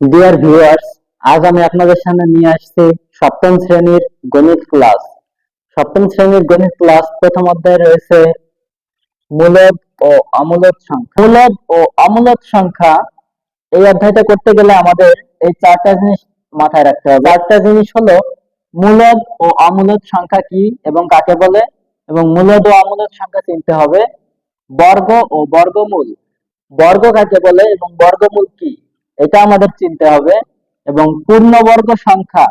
Dear viewers আজ আমি আপনাদের সামনে নিয়ে আসছি সপ্তম শ্রেণির গণিত ক্লাস সপ্তম শ্রেণির গণিত ক্লাস প্রথম অধ্যায়ে রয়েছে মূলদ ও অমূলদ সংখ্যা। মূলদ ও অমূলদ সংখ্যা এই অধ্যায়টা করতে গেলে আমাদের এই চারটা জিনিস মাথায় রাখতে হবে। চারটা জিনিস হলো মূলদ ও অমূলদ সংখ্যা কি এবং কাকে বলে? এবং মূলদ ও অমূলদ সংখ্যা চিনতে হবে। বর্গ ও বর্গমূল। বর্গ কাকে বলে এবং বর্গমূল কি? এটা আমাদের চিনতে হবে। এবং পূর্ণবর্গ সংখ্যা,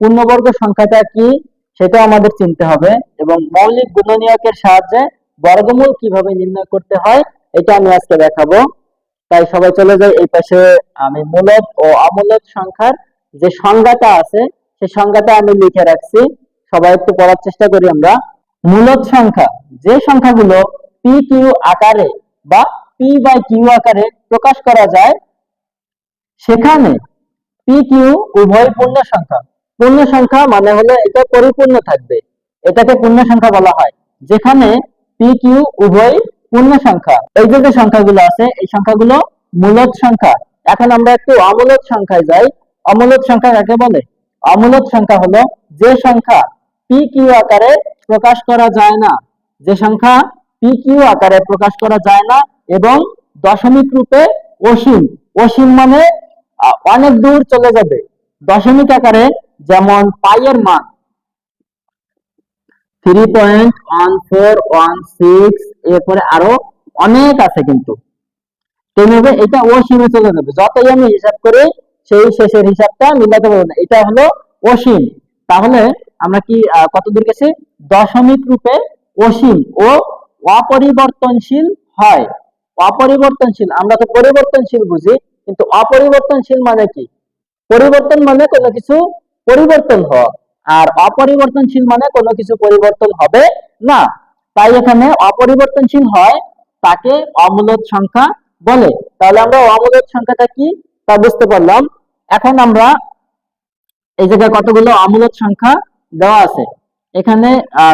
পূর্ণবর্গ সংখ্যাটা কি সেটা আমাদের চিনতে হবে। এবং মৌলিক গুণনীয়কের সাহায্যে বর্গমূল কীভাবে নির্ণয় করতে হয়, এটা আমি আজকে দেখাবো। তাই সবাই চলে যাই, এই পাশে আমি মূলদ ও অমূলদ সংখ্যার যে সংজ্ঞাটা আছে সেই সংজ্ঞাটা আমি লিখে রাখছি। সবাই একটু পড়ার চেষ্টা করি আমরা। মূলদ সংখ্যা, যে সংখ্যাগুলো পি কিউ আকারে বা পি বাই কিউ আকারে প্রকাশ করা যায় সেখানে পি কিউ উভয় পূর্ণ সংখ্যা। পূর্ণ সংখ্যা মানে হলো এটা পরিপূর্ণ থাকবে। এটাকে পূর্ণ সংখ্যা বলা হয়। যেখানে পি কিউ উভয় পূর্ণ সংখ্যা। এই যে যে সংখ্যাগুলো আছে, এই সংখ্যাগুলো মূলদ সংখ্যা। এখন আমরা একটু অমূলদ সংখ্যায় যাই। অমূলদ সংখ্যা কাকে বলে? অমূলদ সংখ্যা হলো যে সংখ্যা পি কিউ আকারে প্রকাশ করা যায় না। যে সংখ্যা পি কিউ আকারে প্রকাশ করা যায় না এবং দশমিক রূপে অসীম। অসীম মানে অনেক দূর চলে যাবে। দশমিক আকারে যেমন পাইয়ের মান three point one four one six এরপরে আরও অনেক আছে কিন্তু। তেমনি এটা অসীমে চলে যাবে। যতই আমি হিসাব করি, সেই শেষের হিসাবটা মিলাতে পারব না। এটা হলো অসীম। তাহলে আমরা কি কত দূর গেছি? দশমিক রূপে অসীম ও অপরিবর্তনশীল হয়। অপরিবর্তনশীল, আমরা তো পরিবর্তনশীল বুঝি। কিন্তু অপরিবর্তনশীল মানে কি? পরিবর্তন মানে কোনো কিছু পরিবর্তন হওয়া। আর অপরিবর্তনশীল মানে কোনো কিছু পরিবর্তন হবে না। তাই এখানে অপরিবর্তনশীল হয় তাকে অমূলদ সংখ্যা বলে। তাহলে আমরা অমূলদ সংখ্যাটা কি? তা বুঝতে পারলাম। এখন আমরা এই জায়গায় কতগুলো অমূলদ সংখ্যা দেওয়া আছে? এখানে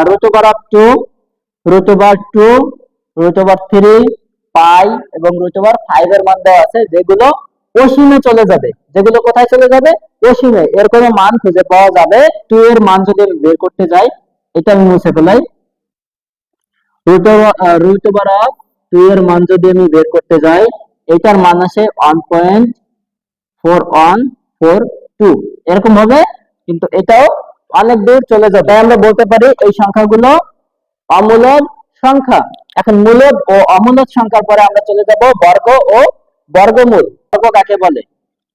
root of two root two root three pi এবং রুট ফাইভ এর মান দেওয়া আছে, যেগুলো অসীমে চলে যাবে। যেগুলো কোথায় চলে যাবে? অসীমে। এর কোনো মান খুঁজে পাওয়া যাবে। টু এর মান যদি আমি বের করতে যাই, এটা আমি মুছে ফেলাই। Root root over of two এর মান যদি আমি বের করতে যাই, এটার মান আসে one point four one four two এরকম ভাবে, কিন্তু এটাও অনেক দূর চলে যাবে। তাই আমরা বলতে পারি এই সংখ্যাগুলো অমূলদ সংখ্যা। এখন মূলদ ও অমূলদ সংখ্যার পরে আমরা চলে যাব বর্গ ও বর্গমূল। বর্গ কাকে বলে?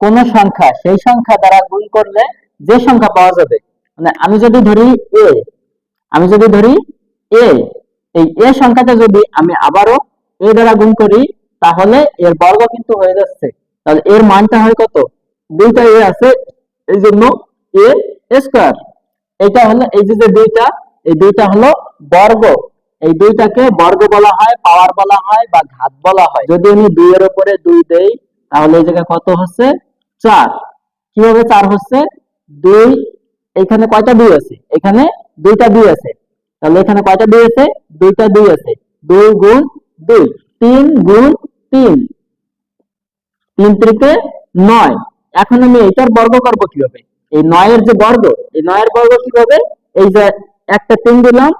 কোন সংখ্যা, সেই সংখ্যা দ্বারা গুণ করলে যে সংখ্যা পাওয়া যাবে? মানে আমি যদি ধরি এ আমি যদি ধরি এ এই এ সংখ্যাটা যদি আমি আবারও এ দ্বারা গুণ করি, তাহলে এর বর্গ কিন্তু হয়ে যাচ্ছে। তাহলে এর মানটা হয় কত? দুইটা এ আছে, এই জন্য এ স্কোয়ার এটা হলো এই যে দুইটা, এই দুইটা হলো বর্গ। এই দুইটাকে বর্গ বলা হয় পাওয়ার বলা হয় বা ঘাত বলা হয়। যদি আমি দুই উপরে দুই দেই তাহলে এই জায়গায় কত হচ্ছে? চার। কীভাবে চার হচ্ছে? দুই, এখানে কয়টা দুই আছে? এখানে দুইটা দুই আছে। তাহলে এখানে কয়টা দুই আছে? দুইটা দুই আছে। দুই গুণ দুই। তিন গুণ তিন। তিন ত্রিকে নয়। এখন আমি এটার বর্গ করব কীভাবে? এই নয়ের যে বর্গ, এই নয়ের বর্গ কীভাবে? এই যে একটা তিন দিলাম,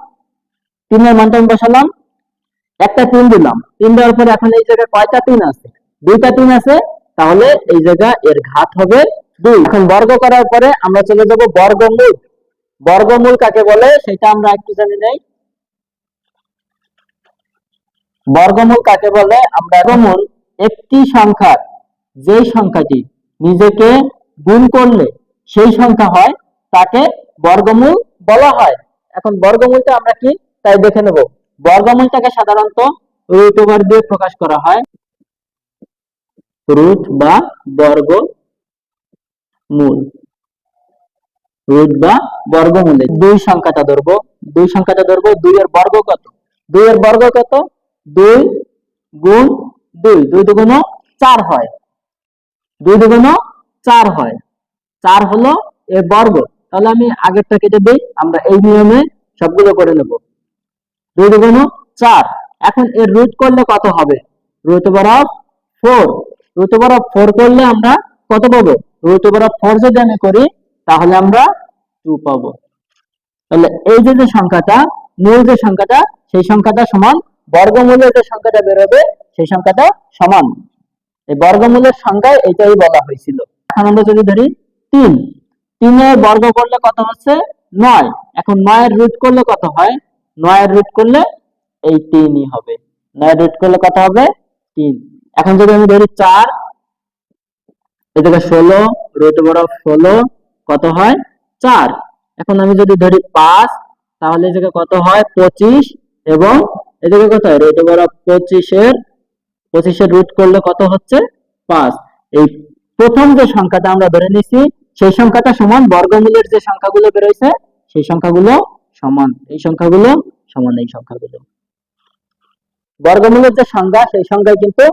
তিনের মানটা বসালাম। একটা তিন দিলাম। তিন দেওয়ার পরে এখন এই জায়গায় কয়টা তিন আছে? দুইটা তিন আছে, তাহলে এই জায়গা এর ঘাত হবে দুই। এখন বর্গ করার পরে আমরা চলে যাব বর্গমূল। বর্গমূল কাকে বলে? সেটা আমরা একটু জেনে নেই। বর্গমূল কাকে বলে? আমরা বর্গমূল একটি সংখ্যার যেই সংখ্যাটি নিজেকে গুণ করলে সেই সংখ্যা হয়, তাকে বর্গমূল বলা হয়। এখন বর্গমূলটা আমরা কি? তাই দেখে নেব। বর্গমূলটাকে সাধারণত রুট ওভার দিয়ে প্রকাশ করা হয়। রুট বা বর্গ মূল। রুট বা বর্গমূলে দুই সংখ্যাটা ধরবো। দুই সংখ্যাটা ধরবো, দুই এর বর্গ কত? দুই এর বর্গ কত? দুই গুণ দুই। দুই দুগুণ চার হয়। দুই দুগুণ চার হয়। চার হলো এর বর্গ। তাহলে আমি আগেরটা কেটে দিই আমরা এই নিয়মে সবগুলো করে নেব। দুই দুগুণ চার। এখন এর রুট করলে কত হবে? Root of four root over of four করলে আমরা কত পাবো? রুট ওভার অফ ফোর যদি আমি করি, তাহলে আমরা টু পাবো। তাহলে এই যে যে সংখ্যাটা, মূল যে সংখ্যাটা, সেই সংখ্যাটা সমান বর্গমূলের যে সংখ্যাটা বেরোবে, সেই সংখ্যাটা সমান। এই বর্গমূলের সংখ্যায় এটাই বলা হয়েছিল। এখন আমরা যদি ধরি তিন, তিনের বর্গ করলে কত হচ্ছে? নয়। এখন নয়ের রুট করলে কত হয়? নয়ের রুট করলে এই তিনই হবে। নয়ের রুট করলে কত হবে? তিন। এখন যদি আমি ধরি চার, এদিকে ষোলো রুট অফ ষোলো, কত হয়? চার। এখন আমি যদি ধরি পাঁচ, তাহলে এদিকে কত হয়? পঁচিশ। এবং এদিকে কত হয়? রুট অফ পঁচিশের পঁচিশের রুট করলে কত হচ্ছে? পাঁচ। এই প্রথম যে সংখ্যাটা আমরা ধরে নিছি সেই সংখ্যাটা সমান, বর্গমূলের যে সংখ্যাগুলো বেরোইছে, সেই সংখ্যাগুলো সমান। এই সংখ্যাগুলো সমান, এই সংখ্যাগুলো। বর্গমূলের যে সংখ্যা সেই সংখ্যায় কিন্তু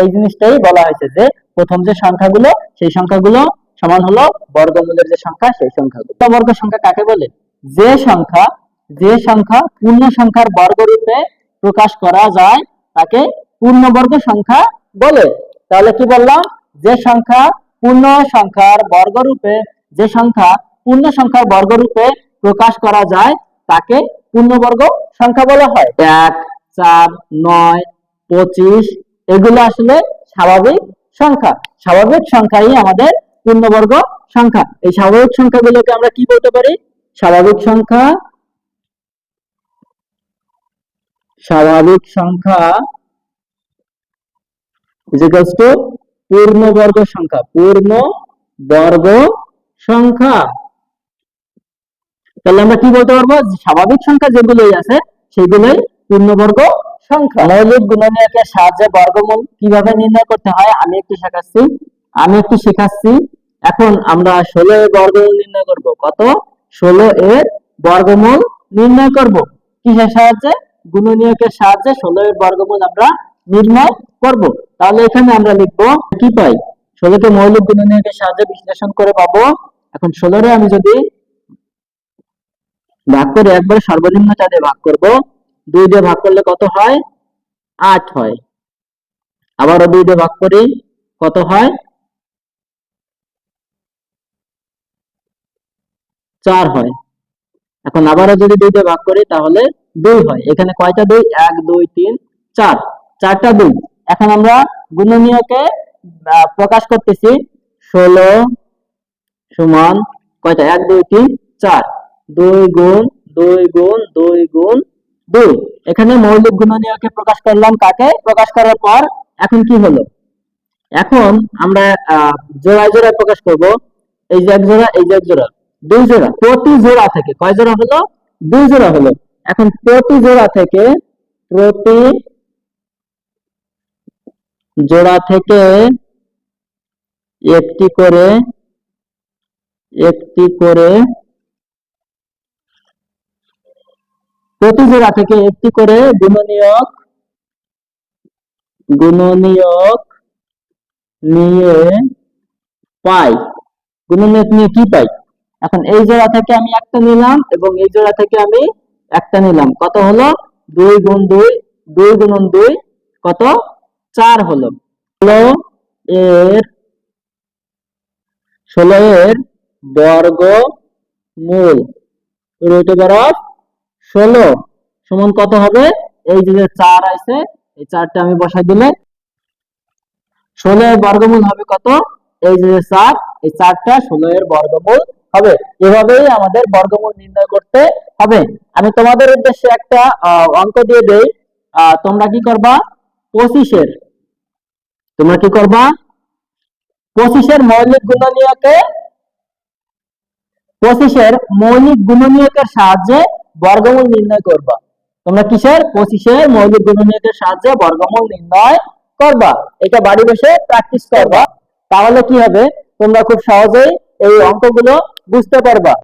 এই জিনিসটাই বলা হয়েছে যে প্রথম যে সংখ্যাগুলো, সেই সংখ্যাগুলো সমান হলো বর্গমূলের যে সংখ্যা, সেই সংখ্যাগুলো। বর্গ সংখ্যা কাকে বলে? যে সংখ্যা যে সংখ্যা পূর্ণ সংখ্যার বর্গরূপে প্রকাশ করা যায়, তাকে পূর্ণবর্গ সংখ্যা বলে। তাহলে কি বললাম? যে সংখ্যা পূর্ণ সংখ্যার বর্গরূপে, যে সংখ্যা পূর্ণ সংখ্যার বর্গরূপে প্রকাশ করা যায়, তাকে পূর্ণবর্গ সংখ্যা বলা হয়। এক, চার, নয়, পঁচিশ এগুলো আসলে স্বাভাবিক সংখ্যা। স্বাভাবিক সংখ্যাই আমাদের পূর্ণবর্গ সংখ্যা। এই স্বাভাবিক সংখ্যাগুলোকে আমরা কি বলতে পারি? স্বাভাবিক সংখ্যা স্বাভাবিক সংখ্যা পূর্ণবর্গ সংখ্যা। পূর্ণ বর্গ সংখ্যা। তাহলে আমরা কি বলতে পারব? স্বাভাবিক সংখ্যা যেগুলোই আছে, সেগুলোই পূর্ণবর্গ সংখ্যা। মৌলিক গুণনীয়কের সাহায্যে বর্গমূল কীভাবে নির্ণয় করতে হয়, আমি একটু শেখাচ্ছি। আমি একটু শেখাচ্ছি। এখন আমরা ষোলো এর বর্গমূল নির্ণয় করব। কত? ষোলো এর বর্গমূল নির্ণয় করব। কিসের সাহায্যে? গুণনীয়কের সাহায্যে ষোলো এর বর্গমূল আমরা নির্ণয় করব। তাহলে এখানে আমরা লিখব, কি পাই? ষোলোকে মৌলিক গুণনীয়কের সাহায্যে বিশ্লেষণ করে পাবো। এখন ষোলোরে আমি যদি ভাগ করে একবার সর্বনিম্নটা দিয়ে ভাগ করব দুই দিয়ে ভাগ করলে কত হয়? আট হয়। আবারও দুই দিয়ে ভাগ করি, কত হয়? চার হয়। এখন আবারও যদি দুই দিয়ে ভাগ করি, তাহলে দুই হয়। এখানে কয়টা দুই? এক, দুই, তিন, চার। চারটা দুই। এখন আমরা গুণনীয়কে প্রকাশ করতেছি ষোলো সমান কয়টা? এক, দুই, তিন, চার। দুই গুণ দুই গুণ দুই গুণ দুই এখানে মৌলিক গুণনীয়কে প্রকাশ করলাম কাকে? প্রকাশ করার পর এখন কি হলো? এখন আমরা জোড়ায় জোড়ায় প্রকাশ করব। এই যে এক জোড়া, এই যে এক জোড়া, দুই জোড়া, প্রতি জোড়া থেকে, কয় জোড়া হলো? দুই জোড়া হলো। এখন প্রতি জোড়া থেকে, প্রতি জোড়া থেকে একটি করে একটি করে প্রতি জোড়া থেকে একটি করে গুণনীয়ক গুণনীয়ক নিয়ে পাই। গুণনীয়ক নিয়ে কি পাই? এখন এই জোড়া থেকে আমি একটা নিলাম এবং এই জোড়া থেকে আমি একটা নিলাম। কত হলো? দুই গুণ দুই দুই গুণন দুই, কত? চার হলো। ষোলো এর ষোলো এর বর্গ মূল রুট অফ ষোলো সমান কত হবে? এই যে চার আছে, এই চারটা আমি বসাই দিলে ষোলো এর বর্গমূল হবে কত? এই যে চার, এই চারটা ষোলো এর বর্গমূল হবে। এভাবেই আমাদের বর্গমূল নির্ণয় করতে হবে। আমি তোমাদের উদ্দেশ্যে একটা অঙ্ক দিয়ে দেই। তোমরা কি করবা? পঁচিশের। তোমরা কি করবা? পঁচিশের মৌলিক গুণনীয়কে, পঁচিশের মৌলিক গুণনীয়কের সাহায্যে বর্গমূল নির্ণয় করবা। তোমরা কিসের? পঁচিশের মৌলিক গুণনীয়কের সাহায্যে বর্গমূল নির্ণয় করবা। এটা বাড়ি বসে প্র্যাকটিস করবা। তাহলে কি হবে? তোমরা খুব সহজেই এই অঙ্কগুলো বুঝতে পারবা।